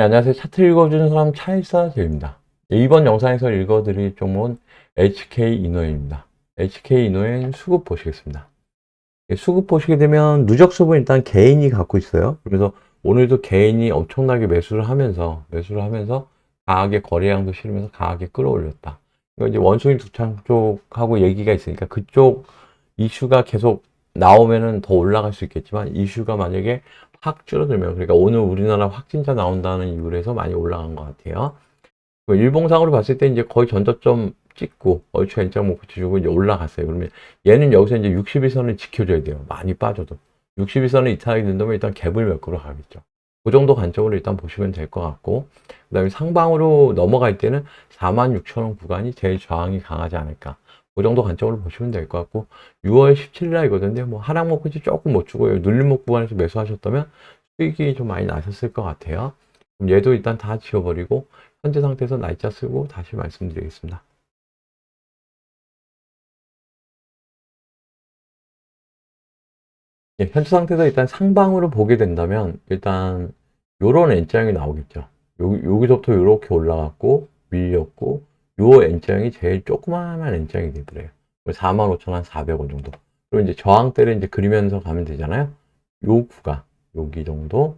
네, 안녕하세요. 차트 읽어주는 사람 차일사 제입니다. 이번 영상에서 읽어드릴 종목은 HK 이노엔입니다. HK 이노엔 수급 보시겠습니다. 예, 수급 보시게 되면 누적 수분 일단 개인이 갖고 있어요. 그래서 오늘도 개인이 엄청나게 매수를 하면서 매수를 하면서 강하게 거래량도 실으면서 강하게 끌어올렸다. 이거 이제 원숭이 두창 쪽하고 얘기가 있으니까 그쪽 이슈가 계속 나오면은 더 올라갈 수 있겠지만 이슈가 만약에 확 줄어들면 그러니까 오늘 우리나라 확진자 나온다는 이유로 해서 많이 올라간 것 같아요. 그 일봉상으로 봤을 때 이제 거의 전저점 찍고 얼추 N자 못 붙여주고 이제 올라갔어요. 그러면 얘는 여기서 이제 61선을 지켜줘야 돼요. 많이 빠져도 61선을 이탈하게 된다면 일단 갭을 몇 그로 가겠죠. 그 정도 관점으로 일단 보시면 될 것 같고 그 다음에 상방으로 넘어갈 때는 46,000원 구간이 제일 저항이 강하지 않을까. 그 정도 관점으로 보시면 될 것 같고 6월 17일 날 이거든요. 뭐 하락목 끝이 조금 못 주고요. 눌림목 구간에서 매수하셨다면 수익이 좀 많이 나셨을 것 같아요. 그럼 얘도 일단 다 지워버리고 현재 상태에서 날짜 쓰고 다시 말씀드리겠습니다. 예, 현재 상태에서 일단 상방으로 보게 된다면 일단 요런 N자형이 나오겠죠. 여기, 여기서부터 이렇게 올라갔고 밀렸고 요 N자형이 제일 조그마한 N자형이 되더래요. 45,400원 정도. 그리고 이제 저항대를 이제 그리면서 가면 되잖아요. 요 구간, 여기 정도.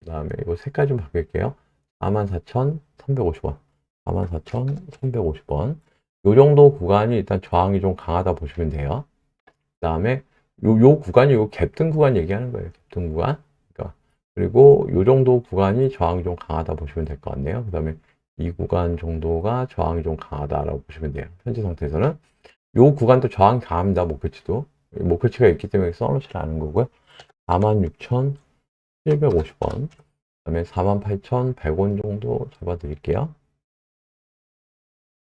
그 다음에 이거 색깔 좀 바꿀게요. 44,350원. 44,350원. 요 정도 구간이 일단 저항이 좀 강하다 보시면 돼요. 그 다음에 요, 요 구간이 요 갭등 구간 얘기하는 거예요. 갭등 구간. 그러니까 그리고 요 정도 구간이 저항이 좀 강하다 보시면 될 것 같네요. 그 다음에 이 구간 정도가 저항이 좀 강하다라고 보시면 돼요. 현재 상태에서는 요 구간도 저항이 강합니다. 목표치도 목표치가 있기 때문에 써놓지 않은 거고요. 46,750원 그다음에 48,100원 정도 잡아드릴게요.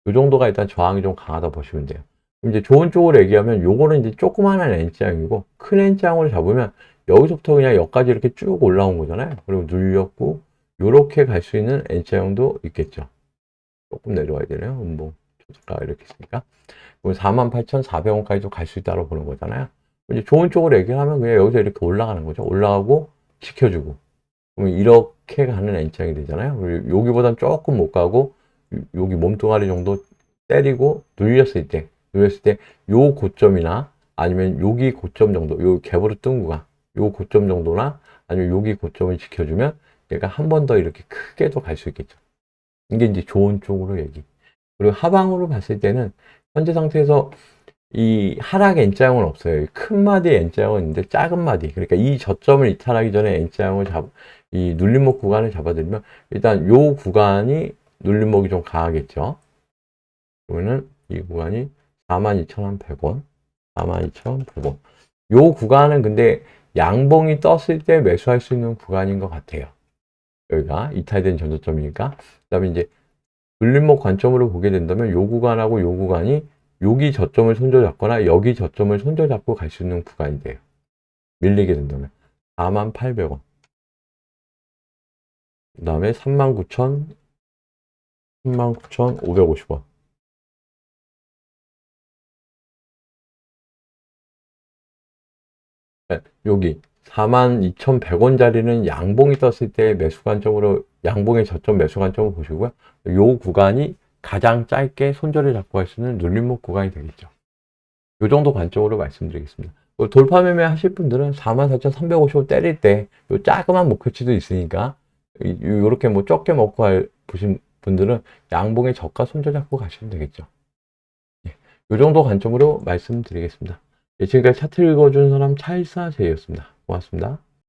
요 정도가 일단 저항이 좀 강하다 보시면 돼요. 이제 좋은 쪽으로 얘기하면 요거는 이제 조그마한 N장이고 큰 N장으로 잡으면 여기서부터 그냥 여기까지 이렇게 쭉 올라온 거잖아요. 그리고 눌렸고 요렇게 갈 수 있는 N자형도 있겠죠. 조금 내려와야 되네요. 뭐 초저가 이렇게 있으니까. 48,400원까지도 갈 수 있다고 보는 거잖아요. 이제 좋은 쪽으로 얘기하면 그냥 여기서 이렇게 올라가는 거죠. 올라가고 지켜주고. 그러면 이렇게 가는 N장이 되잖아요. 여기보단 조금 못 가고 여기 몸뚱아리 정도 때리고 눌렸을 때, 눌렸을 때 요 고점이나 아니면 여기 고점 정도, 요 갭으로 뜬 구간, 요 고점 정도나 아니면 여기 고점을 지켜주면 얘가 한 번 더 이렇게 크게도 갈 수 있겠죠. 이게 이제 좋은 쪽으로 얘기. 그리고 하방으로 봤을 때는 현재 상태에서 이 하락 N자형은 없어요. 큰 마디 N자형은 있는데 작은 마디. 그러니까 이 저점을 이탈하기 전에 N자형을 잡, 이 눌림목 구간을 잡아들면 일단 요 구간이 눌림목이 좀 강하겠죠. 그러면은 이 구간이 42,100원, 42,100원. 요 구간은 근데 양봉이 떴을 때 매수할 수 있는 구간인 것 같아요. 여기가 이탈된 전저점이니까. 그 다음에 이제 눌림목 관점으로 보게 된다면 요 구간하고 요 구간이 여기 저점을 손절잡거나 여기 저점을 손절잡고 갈 수 있는 구간이 돼요. 밀리게 된다면 48,000원. 그 다음에 39,000, 39,550원. 네, 여기 42,100원짜리는 양봉이 떴을 때 매수 관점으로 양봉의 저점 매수 관점을 보시고요. 요 구간이 가장 짧게 손절을 잡고 할 수 있는 눌림목 구간이 되겠죠. 요 정도 관점으로 말씀드리겠습니다. 뭐 돌파 매매 하실 분들은 44,350원 때릴 때요 자그만 목표치도 있으니까 요렇게 뭐 적게 먹고 할, 보신 분들은 양봉의 저가 손절 잡고 가시면 되겠죠. 예, 요 정도 관점으로 말씀드리겠습니다. 예, 지금까지 차트 읽어준 사람 차일사제였습니다. 고맙습니다.